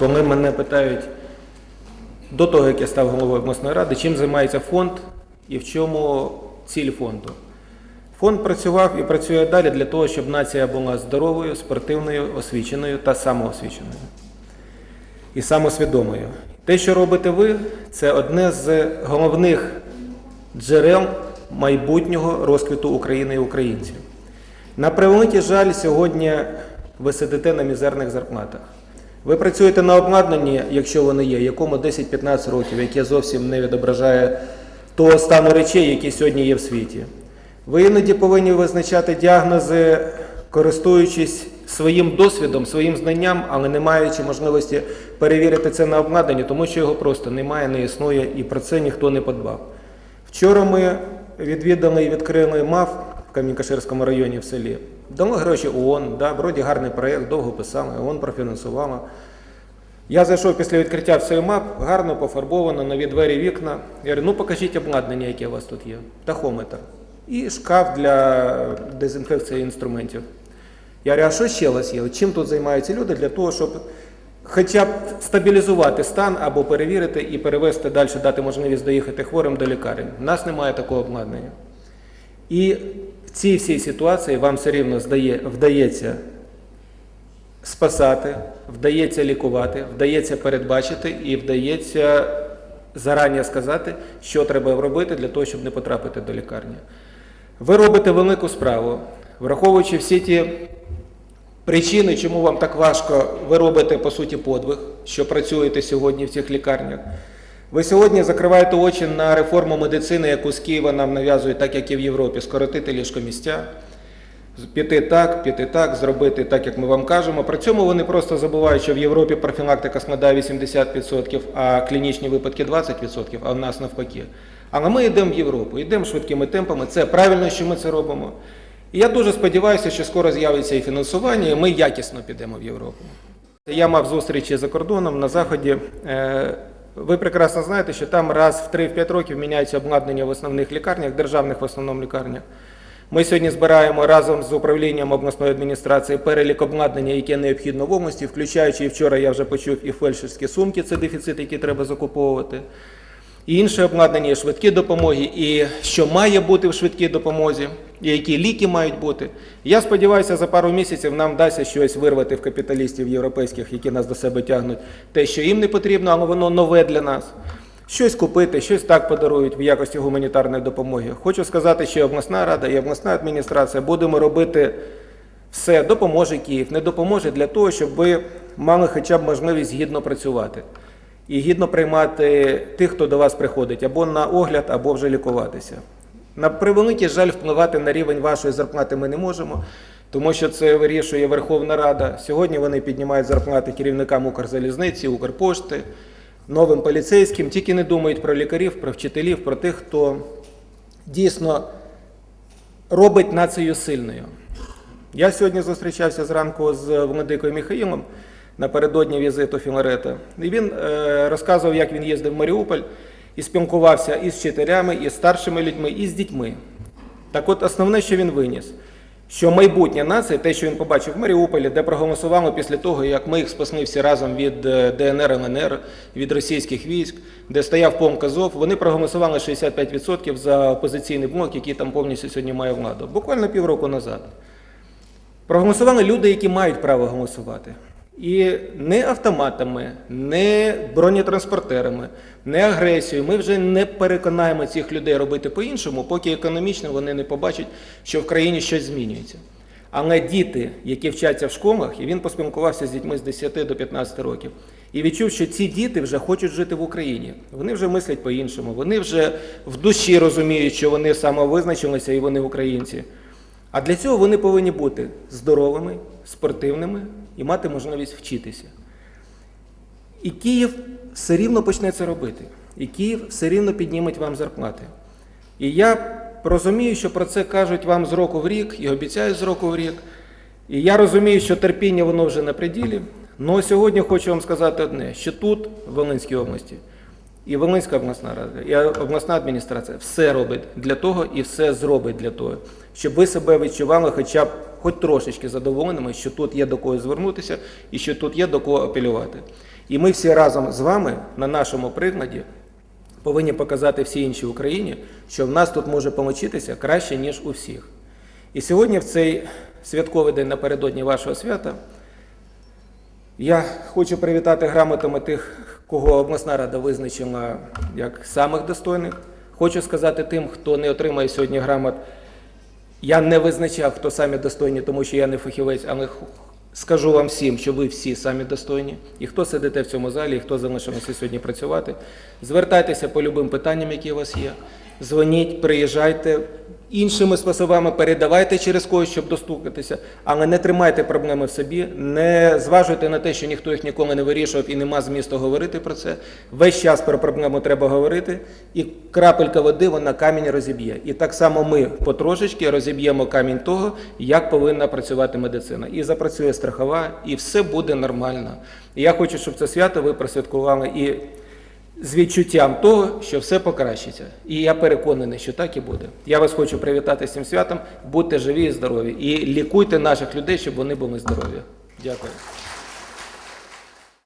коли мене питають до того, як я став головою обласної ради, чим займається фонд і в чому ціль фонду. Фонд працював і працює далі для того, щоб нація була здоровою, спортивною, освіченою та самоосвіченою. І самосвідомою. Те, що робите ви, це одне з головних джерел майбутнього розквіту України і українців. На превеликий жаль, сьогодні ви сидите на мізерних зарплатах. Ви працюєте на обладнанні, якщо воно є, якому 10-15 років, яке зовсім не відображає того стану речей, які сьогодні є в світі. Ви іноді повинні визначати діагнози, користуючись своїм досвідом, своїм знанням, але не маючи можливості перевірити це на обладнанні, тому що його просто немає, не існує, і про це ніхто не подбав. Вчора ми відвідали і відкрили МАФ в Камінькаширському районі в селі. Дали гроші ООН, да, вроді гарний проєкт, довго писали, ООН профінансувала. Я зайшов після відкриття в МАП, гарно пофарбовано, нові двері, вікна. Я говорю, ну покажіть обладнання, яке у вас тут є. Тахометр. І шкаф для дезінфекції інструментів. Я говорю, а що ще у вас є? Чим тут займаються люди для того, щоб хоча б стабілізувати стан або перевірити і перевести далі, дати можливість доїхати хворим до лікарень. У нас немає такого обладнання. І в цій всій ситуації вам все рівно здає, вдається спасати, вдається лікувати, вдається передбачити і вдається зарані сказати, що треба робити для того, щоб не потрапити до лікарні. Ви робите велику справу, враховуючи всі ті причини, чому вам так важко, ви робите по суті подвиг, що працюєте сьогодні в цих лікарнях. Ви сьогодні закриваєте очі на реформу медицини, яку з Києва нам нав'язують, так як і в Європі, скоротити ліжкомістя, піти так, піти так, зробити так, як ми вам кажемо. При цьому вони просто забувають, що в Європі профілактика складає 80%, а клінічні випадки 20%, а в нас навпаки. Але ми йдемо в Європу, йдемо швидкими темпами. Це правильно, що ми це робимо. І я дуже сподіваюся, що скоро з'явиться і фінансування, і ми якісно підемо в Європу. Я мав зустрічі за кордоном на заході. Ви прекрасно знаєте, що там раз в 3-5 років міняється обладнання в основних лікарнях, державних в основному лікарнях. Ми сьогодні збираємо разом з управлінням обласної адміністрації перелік обладнання, яке необхідно в області, включаючи і вчора я вже почув і фельдшерські сумки, це дефіцит, який треба закуповувати. І інше обладнання, і швидкі допомоги, і що має бути в швидкій допомозі, і які ліки мають бути. Я сподіваюся, за пару місяців нам вдасться щось вирвати в капіталістів європейських, які нас до себе тягнуть, те, що їм не потрібно, але воно нове для нас. Щось купити, щось так подарують в якості гуманітарної допомоги. Хочу сказати, що обласна рада і обласна адміністрація будемо робити все, допоможе Київ, не допоможе для того, щоб ви мали хоча б можливість гідно працювати і гідно приймати тих, хто до вас приходить, або на огляд, або вже лікуватися. На превеликий жаль, впливати на рівень вашої зарплати ми не можемо, тому що це вирішує Верховна Рада. Сьогодні вони піднімають зарплати керівникам Укрзалізниці, Укрпошти, новим поліцейським, тільки не думають про лікарів, про вчителів, про тих, хто дійсно робить націю сильною. Я сьогодні зустрічався зранку з Владикою Михаїлом напередодні візиту Філарета. І він е, розказував, як він їздив в Маріуполь і спілкувався із вчителями, і з старшими людьми, і з дітьми. Так от основне, що він виніс, що майбутнє нації, те, що він побачив в Маріуполі, де проголосували після того, як ми їх спасли всі разом від е, ДНР, ЛНР, від російських військ, де стояв полк Азов, вони проголосували 65% за опозиційний блок, який там повністю сьогодні має владу. Буквально півроку назад. Проголосували люди, які мають право голосувати. І не автоматами, не бронетранспортерами, не агресією. Ми вже не переконаємо цих людей робити по-іншому, поки економічно вони не побачать, що в країні щось змінюється. Але діти, які вчаться в школах, і він поспілкувався з дітьми з 10 до 15 років, і відчув, що ці діти вже хочуть жити в Україні. Вони вже мислять по-іншому, вони вже в душі розуміють, що вони самовизначилися і вони українці. А для цього вони повинні бути здоровими, спортивними і мати можливість вчитися. І Київ все рівно почне це робити. І Київ все рівно підніметь вам зарплати. І я розумію, що про це кажуть вам з року в рік і обіцяють з року в рік. І я розумію, що терпіння воно вже на приділі. Але сьогодні хочу вам сказати одне: що тут, в Волинській області, і Волинська обласна рада, і обласна адміністрація все робить для того і все зробить для того, щоб ви себе відчували хоча б хоч трошечки задоволеними, що тут є до кого звернутися і що тут є до кого апелювати. І ми всі разом з вами на нашому прикладі повинні показати всій іншій Україні, що в нас тут може помочитися краще, ніж у всіх. І сьогодні, в цей святковий день напередодні вашого свята, я хочу привітати грамотами тих, кого обласна рада визначила як самих достойних. Хочу сказати тим, хто не отримає сьогодні грамот. Я не визначав, хто самі достойні, тому що я не фахівець, але скажу вам всім, що ви всі самі достойні. І хто сидите в цьому залі, і хто залишився сьогодні працювати, звертайтеся по любим питанням, які у вас є. Дзвоніть, приїжджайте. Іншими способами передавайте через когось, щоб достукатися, але не тримайте проблеми в собі, не зважуйте на те, що ніхто їх ніколи не вирішував і нема змісту говорити про це. Весь час про проблему треба говорити, і крапелька води вона камінь розіб'є. І так само ми потрошечки розіб'ємо камінь того, як повинна працювати медицина. І запрацює страхова, і все буде нормально. Я хочу, щоб це свято ви просвяткували і з відчуттям того, що все покращиться. І я переконаний, що так і буде. Я вас хочу привітати з цим святом. Будьте живі і здорові. І лікуйте наших людей, щоб вони були здорові. Дякую.